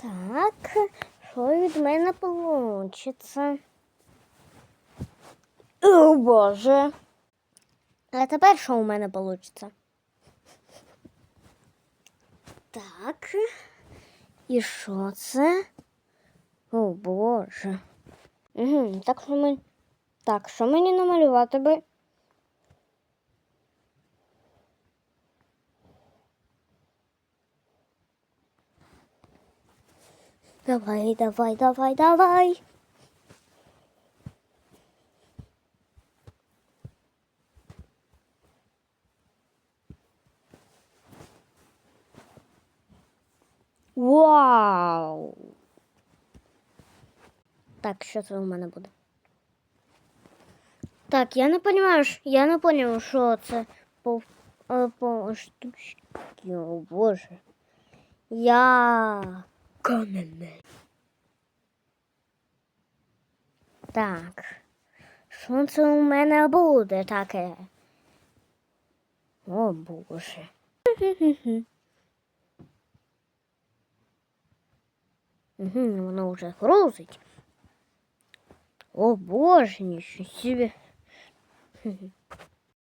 Так, що від мене получиться? О, Боже. А тепер що у мене вийде? Так. І що це? О, Боже. Угу, так що ми. Так, що мені намалювати би? Давай, давай, давай, давай. Вау! Так, що це у мене буде? Так, я не розумію, я не поняв, що це по, е, по штучці. О, Боже. Я каменний. Так. Що це у мене буде таке? О, Боже. Угу, воно вже грузить. О, Боже, нічого собі.